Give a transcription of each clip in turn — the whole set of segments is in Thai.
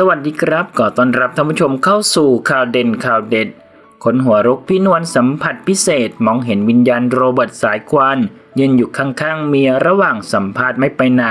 สวัสดีครับก่อต้อนรับท่านผู้ชมเข้าสู่ข่าวเด่นข่าวเด็ดคนหัวรุกพี่นวลสัมผัสพิเศษมองเห็นวิญญาณโรเบิร์ตสายควันยืนอยู่ข้างๆเมียระหว่างสัมภาษณ์ไม่ไปไหน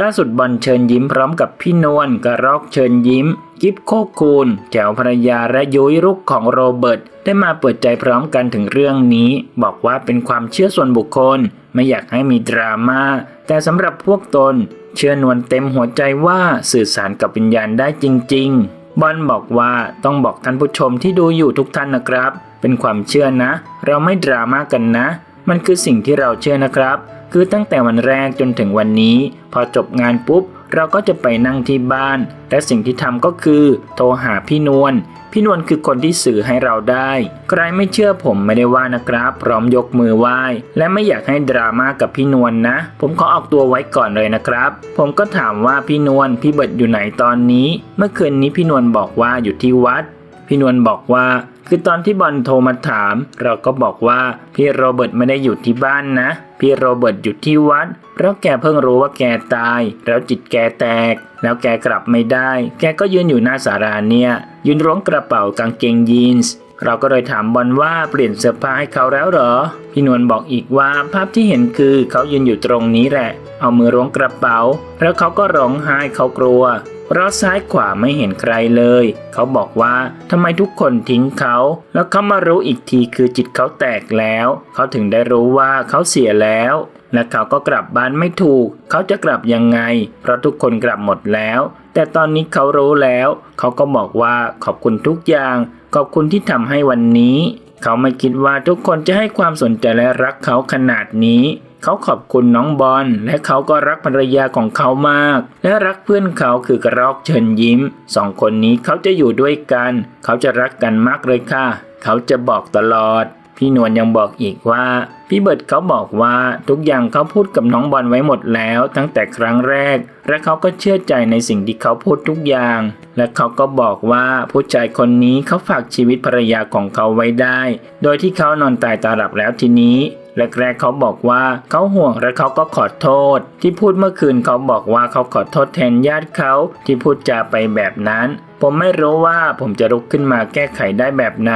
ล่าสุดบอลเชิญยิ้มพร้อมกับพี่นวลกระรอกเชิญยิ้ม กิฟโคคูนแจวภรรยาและยุ้ยลูกของโรเบิร์ตได้มาเปิดใจพร้อมกันถึงเรื่องนี้ บอกว่าเป็นความเชื่อส่วนบุคคล ไม่อยากให้มีดราม่าแต่สำหรับพวกตน เชื่อนวลเต็มหัวใจว่าสื่อสารกับวิญญาณได้จริง ๆ บอลบอกว่าต้องบอกท่านผู้ชมที่ดูอยู่ทุกท่านนะครับ เป็นความเชื่อนะ เราไม่ดราม่ากันนะ มันคือสิ่งที่เราเชื่อนะครับ คือตั้งแต่วันแรกจนถึงวันนี้ พอจบงานปุ๊บ เราก็จะไปนั่งที่บ้าน และสิ่งที่ทำก็คือ โทรหาพี่นวลพี่นวลคือคนที่สื่อให้เราได้ ใครไม่เชื่อผมไม่ได้ว่านะครับ พร้อมยกมือไหว้ และไม่อยากให้ดราม่ากับพี่นวลนะผมขอออกตัวไว้ก่อนเลยนะครับ ผมก็ถามว่าพี่นวลพี่เบิร์ดอยู่ไหนตอนนี้ เมื่อคืนนี้พี่นวลบอกว่าอยู่ที่วัด พี่นวลบอกว่า คือตอนที่บอลโทรมาถาม เราก็บอกว่าพี่โรเบิร์ตไม่ได้อยู่ที่บ้านนะ พี่โรเบิร์ตอยู่ที่วัด เพราะแกเพิ่งรู้ว่าแกตาย แล้วจิตแกแตก แล้วแกกลับไม่ได้ แกก็ยืนอยู่หน้าสาราเนี่ยยืนร้องกระเป๋ากางเกงยีนส์ เราก็เลยถามบอลว่าเปลี่ยนเสื้อผ้าให้เขาแล้วเหรอ พี่นวลบอกอีกว่าภาพที่เห็นคือเขายืนอยู่ตรงนี้แหละ เอามือร้องกระเป๋า แล้วเขาก็ร้องไห้เขากลัวเพราะซ้ายขวาไม่เห็นใครเลย เขาบอกว่าทำไมทุกคนทิ้งเขา แล้วเขามารู้อีกทีคือจิตเขาแตกแล้ว เขาถึงได้รู้ว่าเขาเสียแล้ว และเขาก็กลับบ้านไม่ถูก เขาจะกลับยังไง เพราะทุกคนกลับหมดแล้ว แต่ตอนนี้เขารู้แล้ว เขาก็บอกว่าขอบคุณทุกอย่าง ขอบคุณที่ทำให้วันนี้ เขาไม่คิดว่าทุกคนจะให้ความสนใจและรักเขาขนาดนี้ เขาขอบคุณน้องบอลและเขาก็รักภรรยาของเขามาก และรักเพื่อนเขาคือกระรอกเชิญยิ้ม สองคนนี้เขาจะอยู่ด้วยกัน เขาจะรักกันมากเลยค่ะ เขาจะบอกตลอด พี่นวลยังบอกอีกว่า พี่เบิร์ดเขาบอกว่าทุกอย่างเขาพูดกับน้องบอลไว้หมดแล้วตั้งแต่ครั้งแรก และเขาก็เชื่อใจในสิ่งที่เขาพูดทุกอย่าง และเขาก็บอกว่าผู้ชายคนนี้เขาฝากชีวิตภรรยาของเขาไว้ได้ โดยที่เขานอนตายตาหลับแล้วทีนี้ แรกๆเขาบอกว่าเขาห่วงและเขาก็ขอโทษ ที่พูดเมื่อคืนเขาบอกว่าเขาขอโทษแทนญาติเขาที่พูดจาไปแบบนั้น ผมไม่รู้ว่าผมจะลุกขึ้นมาแก้ไขได้แบบไหน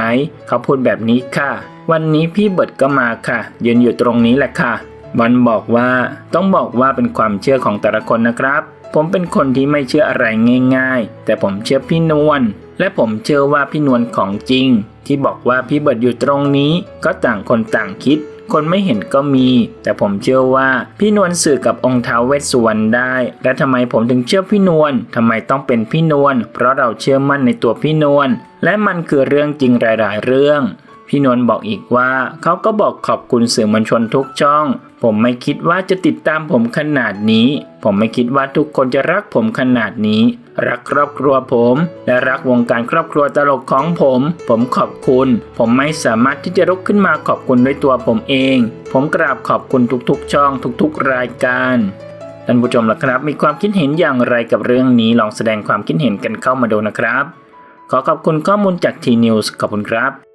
เขาพูดแบบนี้ค่ะ วันนี้พี่เบิร์ดก็มาค่ะ ยืนอยู่ตรงนี้แหละค่ะบอลบอกว่าต้องบอกว่าเป็นความเชื่อของแต่ละคนนะครับ ผมเป็นคนที่ไม่เชื่ออะไรง่ายๆ แต่ผมเชื่อพี่นวลและผมเชื่อว่าพี่นวลของจริง ที่บอกว่าพี่เบิร์ดอยู่ตรงนี้ ก็ต่างคนต่างคิด คนไม่เห็นก็มี แต่ผมเชื่อว่าพี่นวลสื่อกับองค์ท้าวเวสสุวรรณได้ และทำไมผมถึงเชื่อพี่นวลทำไมต้องเป็นพี่นวลเพราะเราเชื่อมั่นในตัวพี่นวลและมันคือเรื่องจริงหลาย ๆ เรื่อง พี่นวลบอกอีกว่าเขาก็บอกขอบคุณสื่อมวลชนทุกช่อง ผมไม่คิดว่าจะติดตามผมขนาดนี้ ผมไม่คิดว่าทุกคนจะรักผมขนาดนี้ รักครอบครัวผม และรักวงการครอบครัวตลกของผม ผมขอบคุณ ผมไม่สามารถที่จะลุกขึ้นมาขอบคุณด้วยตัวผมเอง ผมกราบขอบคุณทุกๆ ช่อง ทุกๆ รายการท่านผู้ชมล่ะครับ มีความคิดเห็นอย่างไรกับเรื่องนี้ลองแสดงความคิดเห็นกันเข้ามาดูนะครับ ขอขอบคุณข้อมูลจากทีนิวส์ขอบคุณครับ